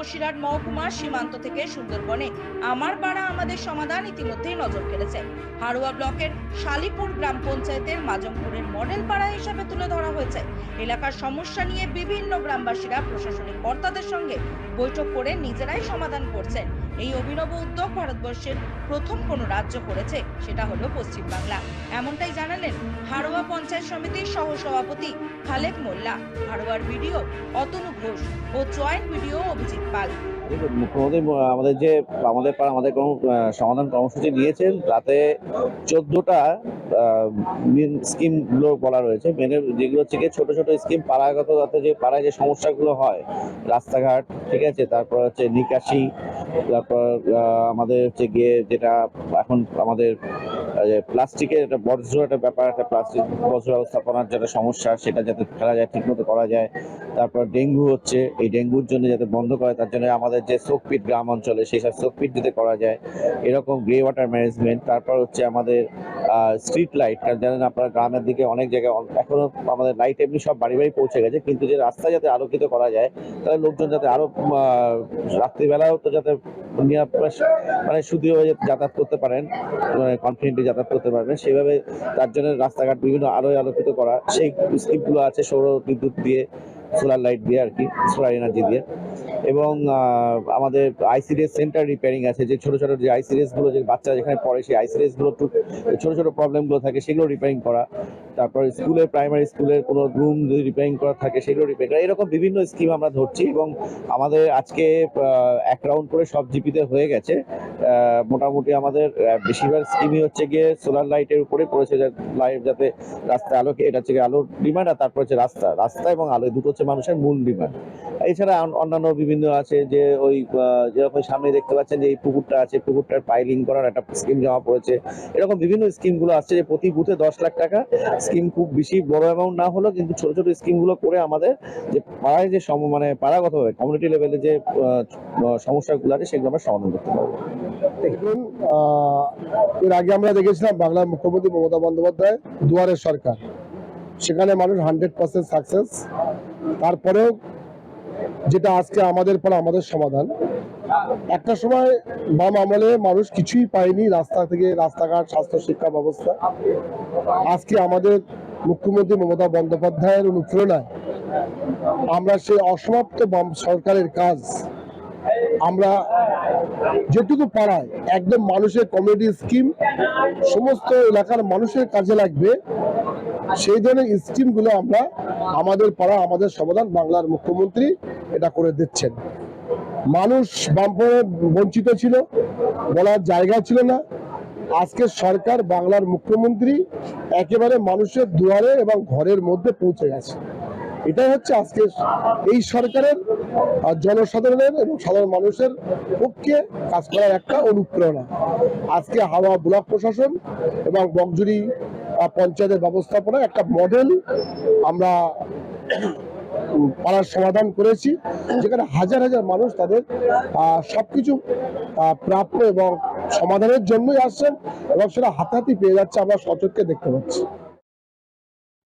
বসিরহাট মহকুমা সীমান্ত থেকে সুন্দরবনে। আমার পাড়া আমাদের সমাধান ইতিমধ্যেই নজর কেড়েছে। হাড়ুয়া ব্লকের শালিপুর গ্রাম পঞ্চায়েতের মাজমপুরের মডেল পাড়া হিসাবে তুলে ধরা হয়েছে। এলাকার সমস্যা নিয়ে বিভিন্ন গ্রামবাসীরা প্রশাসনিক কর্তাদের সঙ্গে বৈঠক করে নিজেরাই সমাধান করছেন। এই অভিনব উদ্যোগ ভারতবর্ষের প্রথম কোনো রাজ্য করেছে, সেটা হলো পশ্চিমবাংলা। এমনটাই জানালেন হারোয়া পঞ্চায়েত সমিতির সহসভাপতি খালেক মোল্লা। হারোয়ার ভিডিও অতনু ঘোষ ও জয়েন্ট ভিডিও অভিজিৎ পাল। মুখ্যমন্ত্রী আমাদের যে আমাদের পাড়া আমাদের আহ, সমাধান কর্মসূচি নিয়েছেন তাতে চোদ্দটা স্কিমগুলো বলা রয়েছে। মেনে যেগুলো হচ্ছে ছোট ছোট স্কিম পাড়াগত যাতে যে পাড়ায় যে সমস্যাগুলো হয় রাস্তাঘাট ঠিক আছে? তারপর হচ্ছে নিকাশি তারপর আমাদের হচ্ছে গিয়ে যেটা এখন আমাদের প্লাস্টিকের একটা বর্জ্য একটা ব্যাপার, একটা প্লাস্টিক বর্জ্য ব্যবস্থাপনার যেটা সমস্যা, সেটা যাতে ফেলা যায়, ঠিকমতো করা যায়। তারপর ডেঙ্গু হচ্ছে, এই ডেঙ্গুর জন্য যাতে বন্ধ করে, তার জন্য আমাদের যে সোকপিট গ্রাম অঞ্চলে, সেই সব সোকপিট যাতে করা যায়, এরকম গ্রে ওয়াটার ম্যানেজমেন্ট তারপর হচ্ছে আমাদের স্ট্রিট লাইট কারণ জানেন আপনারা গ্রামের দিকে অনেক জায়গায় এখনও আমাদের লাইট এমনি সব বাড়ি বাড়ি পৌঁছে গেছে, কিন্তু যে রাস্তা যাতে আলোকিত করা যায়, তাহলে লোকজন যাতে আরও রাত্রিবেলাও তো যাতে নিরাপদ মানে শুধুভাবে যাতায়াত করতে পারেন কনফিডেন্টলি যাতায়াত করতে পারবেন। সেভাবে তার জন্য রাস্তাঘাট বিভিন্ন আলোয় আলোকিত করা, সেই স্কিমগুলো আছে সৌর বিদ্যুৎ দিয়ে সোলার লাইট দিয়ে আর কি সোলার এনার্জি দিয়ে। এবং আমাদের আইসিডিএস সেন্টার রিপেয়ারিং আছে, যে ছোট ছোট যে আইসিডিএসগুলো যে বাচ্চা যেখানে পড়ে, সেই আইসিডিএসগুলো একটু ছোট ছোট প্রবলেমগুলো থাকে, সেগুলো রিপেয়ারিং করা। তারপর স্কুলের প্রাইমারি স্কুলের কোনো রুম যদি রিপেয়ারিং করা থাকে, সেগুলো রিপেয়ার করা। এরকম বিভিন্ন স্কিম আমরা ধরছি এবং আমাদের আজকে এক রাউন্ড করে সব জিপিতে হয়ে গেছে। মোটামুটি আমাদের বেশিরভাগ স্কিমই হচ্ছে গিয়ে সোলার লাইটের উপরে পড়েছে লাইট যাতে রাস্তায় আলোকে এটা হচ্ছে আলোর ডিমান্ড আর তারপর হচ্ছে রাস্তা। রাস্তা এবং আলো দুটো হচ্ছে মানুষের মূল ডিমান্ড এছাড়া অন্যান্য বিভিন্ন আছে যে ওই যেরকম সামনে দেখতে পাচ্ছেন যে এই পুকুরটা আছে, পুকুরটার পাইলিং করার একটা স্কিম জমা পড়েছে। এরকম বিভিন্ন স্কিমগুলো আসছে যে প্রতি বুথে দশ লাখ টাকা। স্কিম খুব বেশি বড় অ্যামাউন্ট না হলেও কিন্তু ছোট ছোট স্কিমগুলো করে আমাদের যে পাড়ায় যে মানে পাড়াগতভাবে কমিউনিটি লেভেলে যে সমস্যাগুলো আছে সেগুলো আমরা সমাধান করতে পারব। দেখুন এর আগে আমরা দেখেছিলাম বাংলার মুখ্যমন্ত্রী মমতা বন্দ্যোপাধ্যায় দুয়ারের সরকার। সেখানে মানুষ হান্ড্রেড পার্সেন্ট সাকসেস তারপরেও যেটা আজকে আমাদের পর আমাদের সমাধান। একটা সময় বাম আমলে মানুষ কিছুই পায়নি রাস্তা থেকে রাস্তাঘাট, স্বাস্থ্য, শিক্ষা ব্যবস্থা। আজকে আমাদের মুখ্যমন্ত্রী মমতা বন্দ্যোপাধ্যায়ের অনুপ্রেরণায় আমরা সেই অসমাপ্ত বাম সরকারের কাজ আমরা যেটুকু পাড়ায় একদম মানুষের কমিউনিটি স্কিম সমস্ত এলাকার মানুষের কাজে লাগবে, সেই ধরনের স্কিমগুলো আমরা আমাদের পাড়া আমাদের সমাধান বাংলার মুখ্যমন্ত্রী এটা করে দিচ্ছেন। মানুষ বামপনে বঞ্চিত ছিল, বলার জায়গা ছিল না। আজকে সরকার বাংলার মুখ্যমন্ত্রী একেবারে মানুষের দুয়ারে এবং ঘরের মধ্যে পৌঁছে গেছে। এটাই হচ্ছে আজকে এই সরকারের জনসাধারণের এবং সাধারণ মানুষের পক্ষে কাজ করার একটা অনুপ্রেরণা। আজকে হাওয়া ব্লক প্রশাসন এবং বকজুরি পঞ্চায়েতের ব্যবস্থাপনা একটা মডেল আমরা পাড়ার সমাধান করেছি যেখানে হাজার হাজার মানুষ তাদের আহ, সবকিছু আহ, প্রাপ্য এবং সমাধানের জন্যই আসছেন এবং সেটা হাতাহাতি পেয়ে যাচ্ছে আমরা সচককে দেখতে পাচ্ছি।